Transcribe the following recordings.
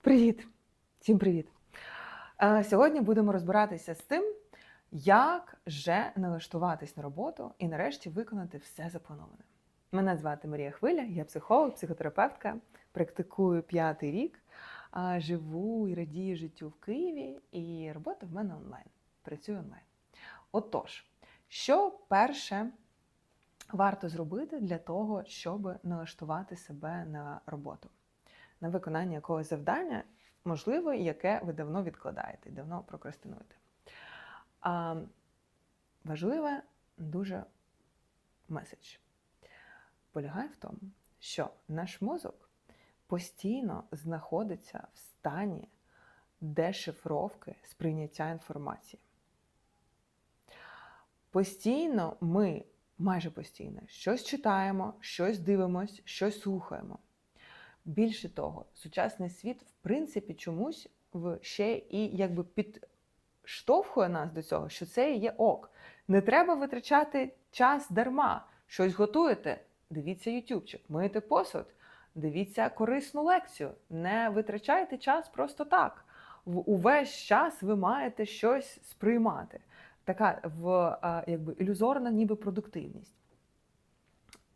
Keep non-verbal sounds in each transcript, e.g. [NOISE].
Привіт! Всім привіт! Е, Сьогодні будемо розбиратися з тим, як же налаштуватись на роботу і нарешті виконати все заплановане. Мене звати Марія Хвиля, я психолог, психотерапевтка, практикую п'ятий рік, живу і радію життю в Києві, і робота в мене онлайн. Працюю онлайн. Отож, що перше варто зробити для того, щоб налаштувати себе на роботу? На виконання якогось завдання, можливо, яке ви давно відкладаєте давно прокрастинуєте. А, Важливе дуже меседж полягає в тому, що наш мозок постійно знаходиться в стані дешифровки сприйняття інформації. Постійно ми, майже постійно, щось читаємо, щось дивимось, щось слухаємо. Більше того, сучасний світ, в принципі, чомусь в ще і якби підштовхує нас до цього, що це є ок. Не треба витрачати час дарма. Щось готуєте, дивіться ютубчик, миєте посуд, дивіться корисну лекцію. Не витрачайте час просто так. В увесь час ви маєте щось сприймати. Така в якби ілюзорна, ніби продуктивність.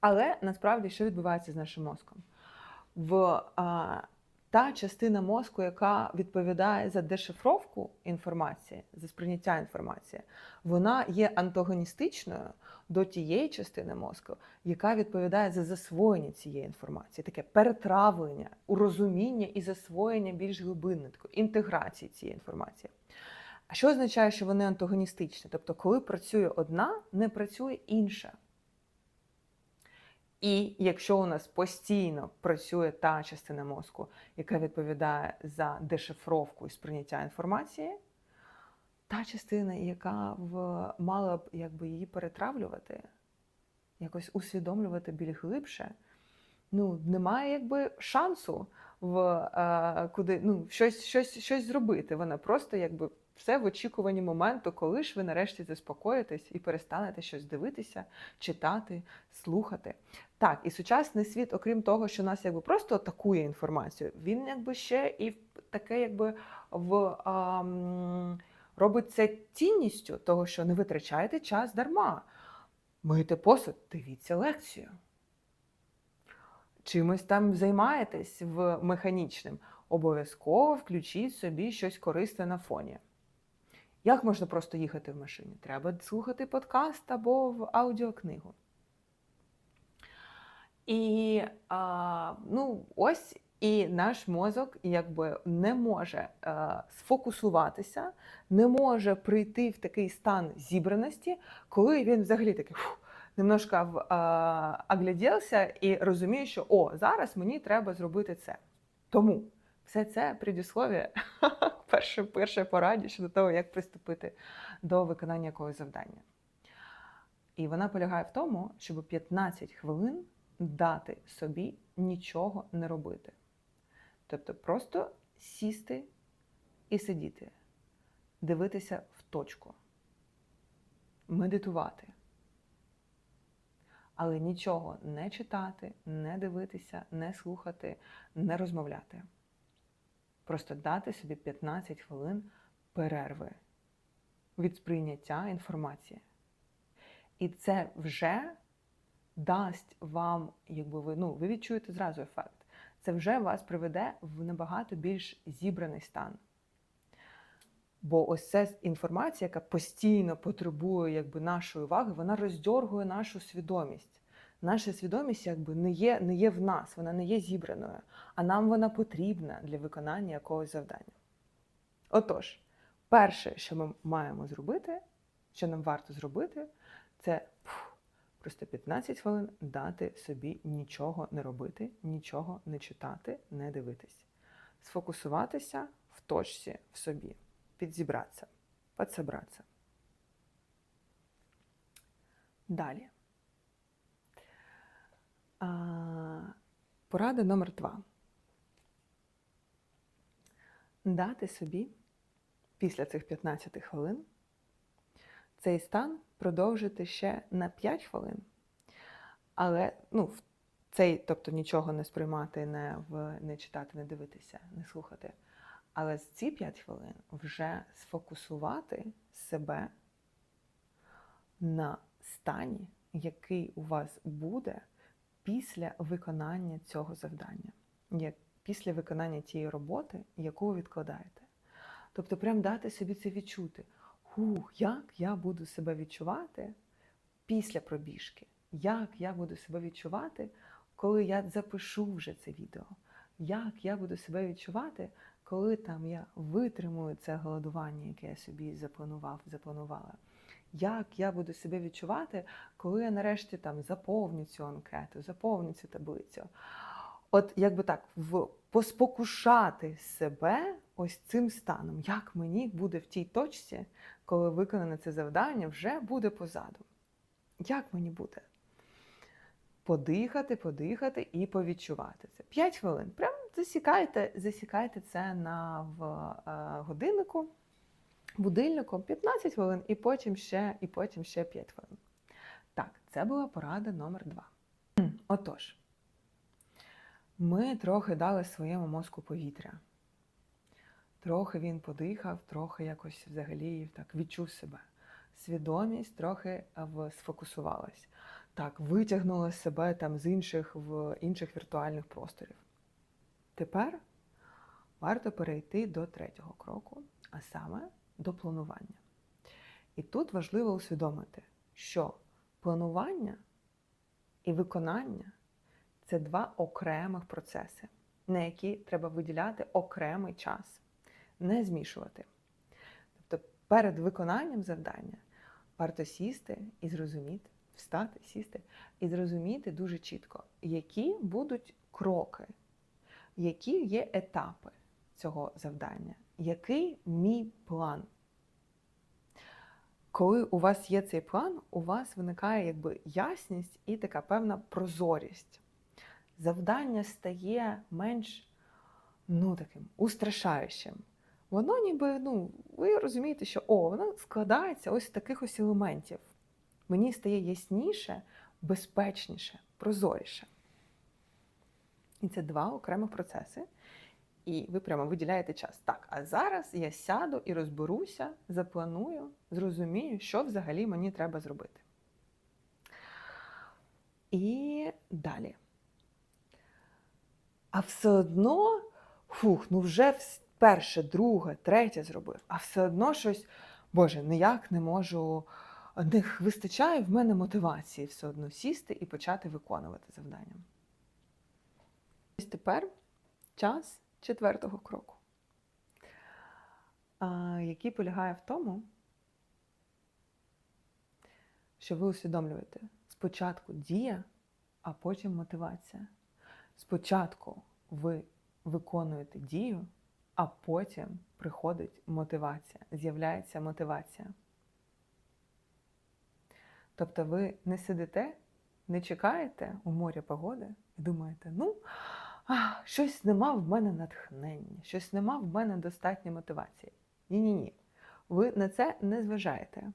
Але насправді що відбувається з нашим мозком? В та частина мозку, яка відповідає за дешифровку інформації, за сприйняття інформації, вона є антагоністичною до тієї частини мозку, яка відповідає за засвоєння цієї інформації, таке перетравлення, урозуміння і засвоєння більш глибинне, такої інтеграції цієї інформації. А що означає, що вони антагоністичні? Тобто, коли працює одна, не працює інша. І якщо у нас постійно працює та частина мозку, яка відповідає за дешифровку і сприйняття інформації, та частина, яка в, мала б якби, її перетравлювати, якось усвідомлювати більш глибше, ну, немає якби шансу в е, куди ну, щось, щось, щось зробити. Вона просто якби все в очікуванні моменту, коли ж ви нарешті заспокоїтесь і перестанете щось дивитися, читати, слухати. Так, і сучасний світ, окрім того, що нас якби просто атакує інформацію, він якби ще і таке, якби в а, робить це цінністю того, що не витрачаєте час дарма. Мийте посуд, дивіться лекцію. Чимось там займаєтесь в механічним. Обов'язково включіть собі щось корисне на фоні. Як можна просто їхати в машині? Треба слухати подкаст або в аудіокнигу. І а, ну, ось і наш мозок якби не може а, сфокусуватися, не може прийти в такий стан зібраності, коли він взагалі такий фу, немножко а, оглядівся і розуміє, що о, зараз мені треба зробити це. Тому все це предіслов'я [LAUGHS] перше, перше пораді щодо того, як приступити до виконання якогось завдання. І вона полягає в тому, щоб 15 хвилин дати собі нічого не робити. Тобто просто сісти і сидіти, дивитися в точку, медитувати. Але нічого не читати, не дивитися, не слухати, не розмовляти. Просто дати собі 15 хвилин перерви від сприйняття інформації. І це вже дасть вам, якби ви ну, ви відчуєте зразу ефект. Це вже вас приведе в набагато більш зібраний стан. Бо ось ця інформація, яка постійно потребує якби, нашої уваги, вона роздьоргує нашу свідомість. Наша свідомість якби не є, не є в нас, вона не є зібраною, а нам вона потрібна для виконання якогось завдання. Отож, перше, що ми маємо зробити, що нам варто зробити, це пф, просто 15 хвилин дати собі нічого не робити, нічого не читати, не дивитись. Сфокусуватися в точці в собі, підзібратися, підсобратися. Далі. Порада номер два. Дати собі після цих 15 хвилин цей стан продовжити ще на 5 хвилин. Але ну, Цей, тобто нічого не сприймати, не, в, не читати, не дивитися, не слухати. Але з ці 5 хвилин вже сфокусувати себе на стані, який у вас буде після виконання цього завдання, як після виконання тієї роботи, яку ви відкладаєте. Тобто, прям дати собі це відчути. Хух, як я буду себе відчувати після пробіжки? Як я буду себе відчувати, коли я запишу вже це відео? Як я буду себе відчувати, коли там я витримую це голодування, яке я собі запланував, запланувала? Як я буду себе відчувати, коли я нарешті там заповню цю анкету, заповню цю таблицю? От якби так, в поспокушати себе ось цим станом, як мені буде в тій точці, коли виконане це завдання, вже буде позаду. Як мені буде? Подихати, подихати і повідчувати це. 5 хвилин. Прям засікайте, засікайте це на в е, годиннику, будильнику 15 хвилин, і потім ще, і потім ще 5 хвилин. Так, це була порада номер 2. Отож, ми трохи дали своєму мозку повітря. Трохи він подихав, трохи якось взагалі так відчув себе. Свідомість трохи сфокусувалась. Так, витягнула себе там з інших в інших віртуальних просторів. Тепер варто перейти до третього кроку, а саме до планування. І тут важливо усвідомити, що планування і виконання це два окремих процеси, на які треба виділяти окремий час, не змішувати. Тобто перед виконанням завдання варто сісти і зрозуміти, встати, сісти і зрозуміти дуже чітко, які будуть кроки, які є етапи цього завдання, який мій план. Коли у вас є цей план, у вас виникає якби ясність і така певна прозорість. Завдання стає менш ну, таким устрашаючим. Воно ніби, ну, ви розумієте, що о, воно складається ось з таких ось елементів. Мені стає ясніше, безпечніше, прозоріше. І це два окремих процеси. І ви прямо виділяєте час. Так, а зараз я сяду і розберуся, запланую, зрозумію, що взагалі мені треба зробити. І далі. А все одно, фух, ну вже перше, друге, третє зробив, а все одно щось, Боже, ніяк не можу, не вистачає в мене мотивації все одно сісти і почати виконувати завдання. Ось тепер час четвертого кроку, який полягає в тому, що ви усвідомлюєте спочатку дія, а потім мотивація. Спочатку ви виконуєте дію, а потім приходить мотивація, з'являється мотивація. Тобто ви не сидите, не чекаєте у морі погоди і думаєте, ну, щось нема в мене натхнення, щось нема в мене достатньо мотивації. Ні-ні-ні. Ви на це не зважаєте,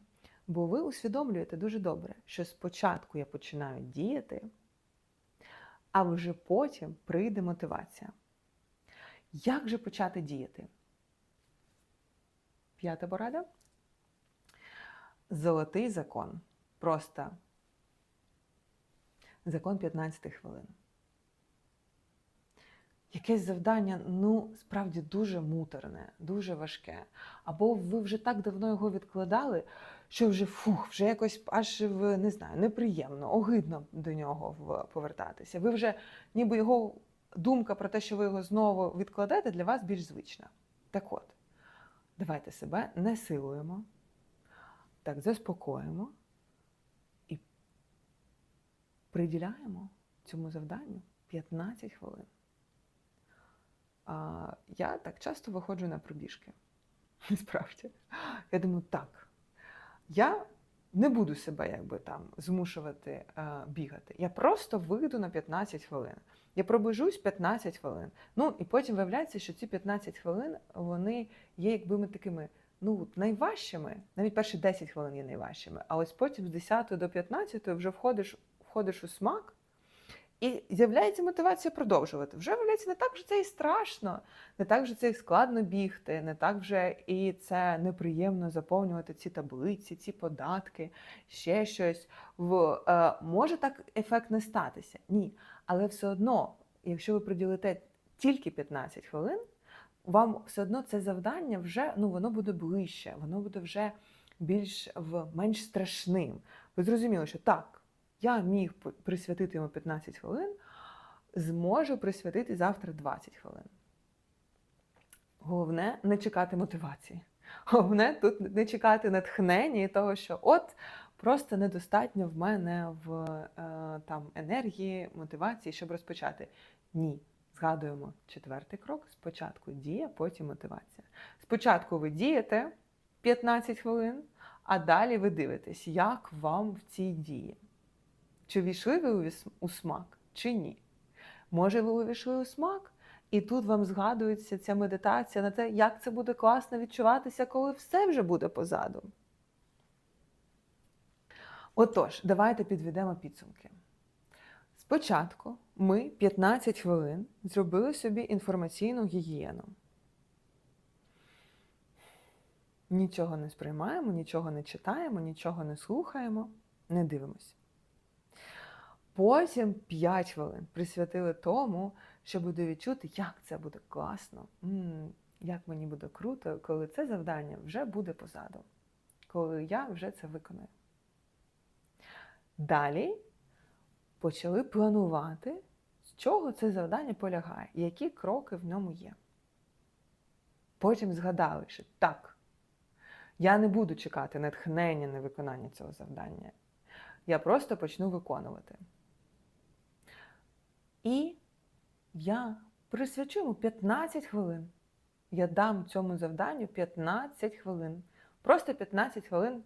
бо ви усвідомлюєте дуже добре, що спочатку я починаю діяти, а вже потім прийде мотивація. Як же почати діяти? П'ята порада. Золотий закон. Просто закон 15 хвилин. Якесь завдання, ну, справді дуже муторне, дуже важке. Або ви вже так давно його відкладали, що вже фух, вже якось аж в, не знаю, неприємно, огидно до нього повертатися. Ви вже ніби його думка про те, що ви його знову відкладете, для вас більш звична. Так от, давайте себе не силуємо, так заспокоїмо і приділяємо цьому завданню 15 хвилин. А, я так часто виходжу на пробіжки. [LAUGHS] Насправді. Я думаю, так, я не буду себе якби там змушувати е, бігати. Я просто вийду на 15 хвилин. Я пробежусь 15 хвилин. Ну і потім виявляється, що ці 15 хвилин вони є якби такими ну, найважчими. Навіть перші 10 хвилин є найважчими. А ось потім з 10 до 15 вже входиш, входиш у смак, І з'являється мотивація продовжувати. Вже виявляється, не так вже це і страшно, не так вже це і складно бігти, не так вже і це неприємно заповнювати ці таблиці, ці податки, ще щось. В, е, може так ефект не статися? Ні. Але все одно, якщо ви приділите тільки 15 хвилин, вам все одно це завдання вже ну, воно буде ближче, воно буде вже більш в менш страшним. Ви зрозуміли, що так, я міг присвятити йому 15 хвилин, зможу присвятити завтра 20 хвилин. Головне не чекати мотивації. Головне тут не чекати натхнення і того, що от просто недостатньо в мене в е, там енергії, мотивації, щоб розпочати. Ні. Згадуємо четвертий крок: спочатку дія, потім мотивація. Спочатку ви дієте 15 хвилин, а далі ви дивитесь, як вам в цій дії. Чи війшли ви у смак, чи ні? Може, ви увійшли у смак, і тут вам згадується ця медитація на те, як це буде класно відчуватися, коли все вже буде позаду. Отож, давайте підведемо підсумки. Спочатку ми 15 хвилин зробили собі інформаційну гігієну. Нічого не сприймаємо, нічого не читаємо, нічого не слухаємо, не дивимося. Потім 5 хвилин присвятили тому, щоб буде відчути, як це буде класно, м, як мені буде круто, коли це завдання вже буде позаду, коли я вже це виконую. Далі почали планувати, з чого це завдання полягає, які кроки в ньому є. Потім згадали, що так, я не буду чекати натхнення на виконання цього завдання. Я просто почну виконувати. І я присвячу йому 15 хвилин. Я дам цьому завданню 15 хвилин. Просто 15 хвилин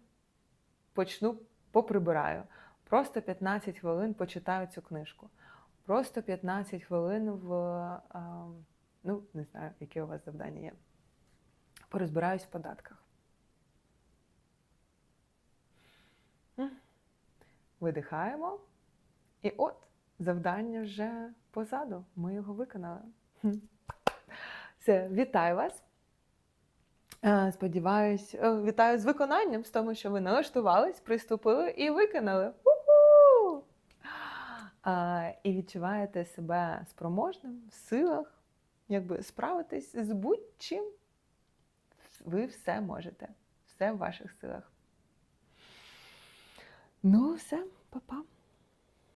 почну поприбираю. Просто 15 хвилин почитаю цю книжку. Просто 15 хвилин в, а, ну, не знаю, яке у вас завдання є. Порозбираюсь в податках. Видихаємо. І от завдання вже позаду. Ми його виконали. Все, вітаю вас. Е, Сподіваюсь, е, вітаю з виконанням, з тому, що ви налаштувались, приступили і виконали. У-ху! І відчуваєте себе спроможним, в силах, якби справитись з будь-чим. Ви все можете, все в ваших силах. Ну, все, па-па.